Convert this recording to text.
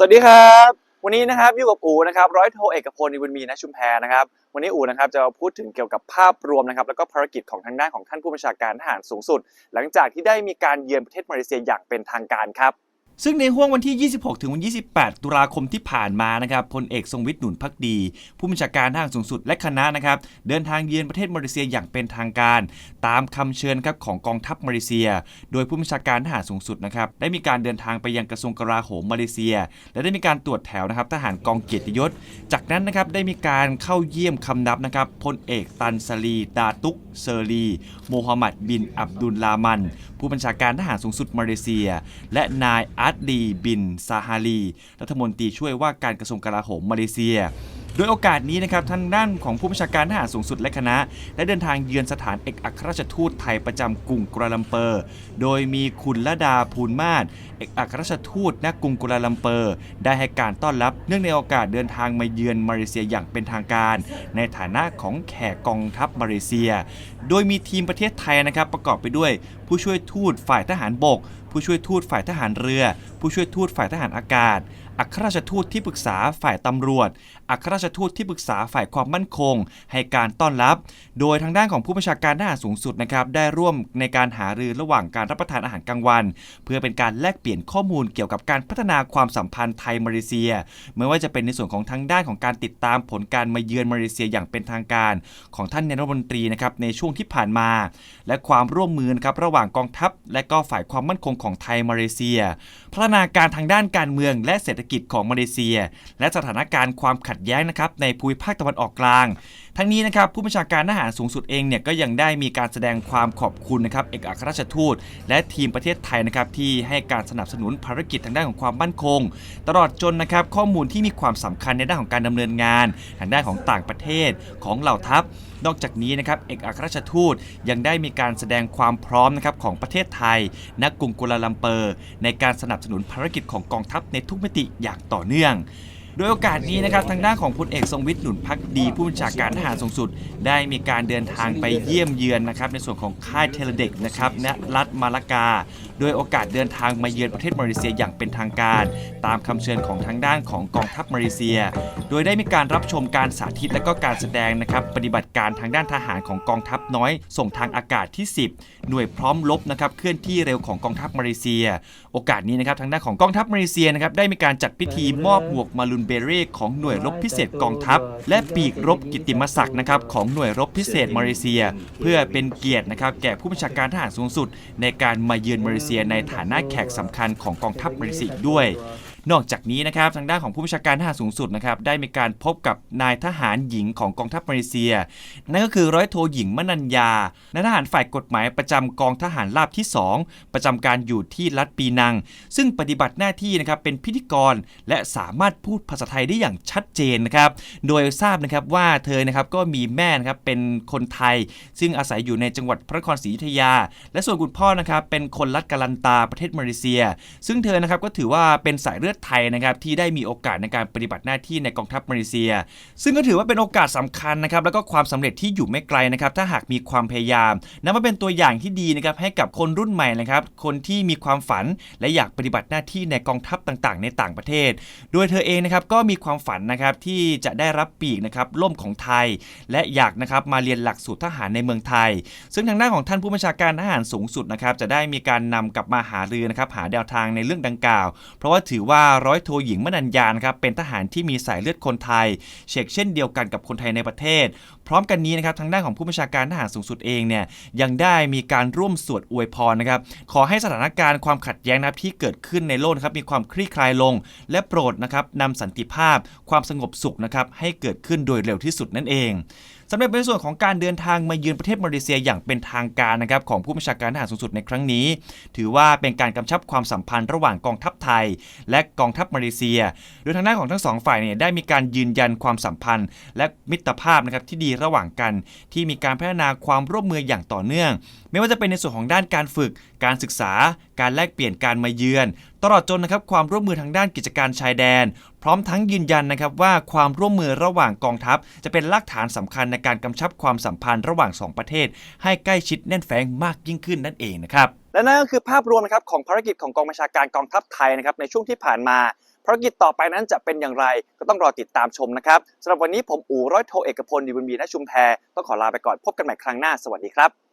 สวัสดีครับ วันนี้นะครับอยู่กับอูนะครับร้อยโทเอกพลนิบุญมีนะชุมแพนะครับ วันนี้อูนะครับจะพูดถึงเกี่ยวกับภาพรวมนะครับ แล้วก็ภารกิจของทางด้านของท่านผู้บัญชาการทหารสูงสุด หลังจากที่ได้มีการเยือนประเทศมาเลเซียอย่างเป็นทางการครับ ซึ่งในห่วงวันที่ 26 ถึงวัน28 ตุลาคมที่ผ่านมานะครับพลเอกทรงวิทย์หนุนพักดี ผู้บัญชาการทหารสูงสุดและคณะนะครับเดินทางเยือนประเทศมาเลเซียอย่างเป็นทางการ ตามคำเชิญครับของกองทัพมาเลเซีย โดยผู้บัญชาการทหารสูงสุดนะครับได้มีการเดินทางไปยังกระทรวงกลาโหมมาเลเซีย และได้มีการตรวจแถวนะครับทหารกองเกียรติยศ จากนั้นนะครับได้มีการเข้าเยี่ยมคำนับนะครับพลเอกตันสลีดาตุกเซอรีโมฮัมหมัดบินอับดุลลามัน ผู้บัญชาการทหารสูงสุดมาเลเซีย และนายอาร์ตดีบินซาฮารีรัฐมนตรีช่วยว่าการกระทรวงกลาโหมมาเลเซีย โดยโอกาสนี้นะครับทางด้านของผู้บัญชาการทหารสูงสุดและคณะ ได้เดินทางเยือนสถานเอกอัครราชทูตไทยประจำกรุงกัวลาลัมเปอร์ โดยมีคุณละดาภูลมาศเอกอัครราชทูตณกรุงกัวลาลัมเปอร์ ได้ให้การต้อนรับเนื่องในโอกาสเดินทางมาเยือนมาเลเซียอย่างเป็นทางการ ในฐานะของแขกกองทัพมาเลเซีย โดยมีทีมประเทศไทยนะครับประกอบไปด้วย ผู้ช่วยทูตฝ่ายทหารบกผู้ช่วยทูตฝ่ายทหารเรือ ผู้ช่วยทูตฝ่ายทหารอากาศ อัครราชทูตที่ปรึกษาฝ่ายตำรวจ อัครราชทูตที่ปรึกษาฝ่ายความมั่นคง ให้การต้อนรับ โดยทางด้านของผู้บัญชาการทหารสูงสุดนะครับได้ร่วมในการหารือระหว่างการรับประทานอาหารกลางวัน เพื่อเป็นการแลกเปลี่ยนข้อมูลเกี่ยวกับการพัฒนาความสัมพันธ์ไทยมาเลเซีย ไม่ว่าจะเป็นในส่วนของทางด้านของการติดตามผลการมาเยือนมาเลเซียอย่างเป็นทางการ ของท่านนายรัฐมนตรีนะครับในช่วงที่ผ่านมา และความร่วมมือนะครับระหว่างกองทัพ และก็ฝ่ายความมั่นคงของไทยมาเลเซีย พัฒนาการทางด้านการเมืองและเศรษฐกิจของมาเลเซีย และสถานการณ์ความขัดแย้งนะครับในภูมิภาคตะวันออกกลาง ทั้งนี้นะครับผู้บัญชาการทหารสูงสุดเองเนี่ยก็ยังได้มีการแสดงความขอบคุณนะครับเอกอัครราชทูต และทีมประเทศไทยนะครับที่ให้การสนับสนุนภารกิจทางด้านของความมั่นคง ตลอดจนนะครับข้อมูลที่มีความสำคัญในด้านของการดำเนินงาน ทางด้านของต่างประเทศของเหล่าทัพ นอกจากนี้นะครับเอกอัครราชทูตยังได้มีการแสดงความพร้อมนะครับของประเทศไทยณกรุงกัวลาลัมเปอร์ ในการสนับสนุนภารกิจของกองทัพในทุกมิติอย่างต่อเนื่อง โดยโอกาสนี้นะครับทางด้านของพลเอกทรงวิทย์หนุนพักดีผู้บัญชาการทหารสูงสุด ได้มีการเดินทางไปเยี่ยมเยือนนะครับในส่วนของค่ายเทเลเด็กนะครับณรัฐมาลากา โดยโอกาสเดินทางมาเยือนประเทศมาเลเซียอย่างเป็นทางการ ตามคำเชิญของทางด้านของกองทัพมาเลเซีย โดยได้มีการรับชมการสาธิตและก็การแสดงนะครับปฏิบัติการทางด้านทหารของกองทัพน้อย ส่งทางอากาศที่ 10 หน่วยพร้อมรบนะครับเคลื่อนที่เร็วของกองทัพมาเลเซีย โอกาสนี้นะครับทางด้านของกองทัพมาเลเซียนะครับได้มีการจัดพิธีมอบหมวกมารุนเบเร่ของหน่วยรบพิเศษกองทัพ และปีกรบกิตติมศักดิ์นะครับของหน่วยรบพิเศษมาเลเซีย เพื่อเป็นเกียรตินะครับแก่ผู้บัญชาการทหารสูงสุด ในการมาเยือนมาเลเซียเซียในฐานะแขกสำคัญของกองทัพมาเลเซียอีกด้วย นอกจากนี้นะครับทางด้านของผู้บัญชาการทหารสูงสุดนะครับได้มีการพบกับนายทหารหญิงของกองทัพมาเลเซีย นั่นก็คือร้อยโทหญิงมนัญญานายทหารฝ่ายกฎหมายประจำกองทหารราบที่ 2 ประจำการอยู่ที่รัฐปีนัง ซึ่งปฏิบัติหน้าที่นะครับเป็นพิธีกรและสามารถพูดภาษาไทยได้อย่างชัดเจนนะครับโดยทราบนะครับว่าเธอนะครับก็มีแม่นะครับเป็นคนไทย ซึ่งอาศัยอยู่ในจังหวัดพระนครศรีอยุธยา และส่วนคุณพ่อนะครับเป็นคนรัฐกาลันตาประเทศมาเลเซีย ซึ่งเธอนะครับก็ถือว่าเป็นสายเลือดไทยนะครับที่ได้มีโอกาสในการปฏิบัติหน้าที่ในกองทัพมาเลเซีย ซึ่งก็ถือว่าเป็นโอกาสสำคัญนะครับแล้วก็ความสำเร็จที่อยู่ไม่ไกลนะครับถ้าหากมีความพยายามนับว่าเป็นตัวอย่างที่ดีนะครับให้กับคนรุ่นใหม่นะครับคนที่มีความฝันและอยากปฏิบัติหน้าที่ในกองทัพต่างๆ ในต่างประเทศ โดยเธอเองนะครับก็มีความฝันนะครับที่จะได้รับปีกนะครับล่มของไทย และอยากนะครับมาเรียนหลักสูตรทหารในเมืองไทย ซึ่งทางด้านของท่านผู้บัญชาการทหารสูงสุดนะครับจะได้มีการนำกลับมาหารือนะครับหาแนวทางในเรื่องดังกล่าว เพราะว่าถือว่าร้อยโทหญิงมนัญญานะครับเป็นทหารที่มีสายเลือดคนไทยเชกเช่นเดียวกันกับคนไทยในประเทศ พร้อมกันนี้นะครับทางด้านของผู้บัญชาการทหารสูงสุดเองเนี่ยยังได้มีการร่วมสวดอวยพรนะครับขอให้สถานการณ์ความขัดแย้งนับที่เกิดขึ้นในโลกนะครับมีความคลี่คลายลง และโปรดนะครับนำสันติภาพ ความสงบสุขนะครับให้เกิดขึ้นโดยเร็วที่สุดนั่นเอง สำหรับในส่วนของการเดินทางมาเยือนประเทศมาเลเซียอย่างเป็นทางการนะครับของผู้บัญชาการทหารสูงสุดในครั้งนี้ ถือว่าเป็นการกำชับความสัมพันธ์ระหว่างกองทัพไทย และกองทัพมาเลเซีย โดยทางด้านของทั้งสองฝ่ายเนี่ยได้มีการยืนยันความสัมพันธ์ และมิตรภาพนะครับที่ดีระหว่างกัน ที่มีการพัฒนาความร่วมมืออย่างต่อเนื่อง ไม่ว่าจะเป็นในส่วนของด้านการฝึกการศึกษา การแลกเปลี่ยนการมาเยือน ตลอดจนนะครับความร่วมมือทางด้านกิจการชายแดน พร้อมทั้งยืนยันนะครับว่าความร่วมมือระหว่างกองทัพ จะเป็นรากฐานสำคัญในการกำชับความสัมพันธ์ระหว่างสองประเทศ ให้ใกล้ชิดแน่นแฟ้งมากยิ่งขึ้นนั่นเองนะครับและนั่นก็คือภาพรวมนะครับของภารกิจของกองบัญชาการกองทัพไทยนะครับในช่วงที่ผ่านมาภารกิจต่อไปนั้นจะเป็นอย่างไรก็ต้องรอติดตามชมนะครับสำหรับวันนี้ผมอู๋ร้อยโทเอกพลดีบุญมีณชุมแพต้องขอลาไปก่อนพบกันใหม่ครั้งหน้าสวัสดีครับ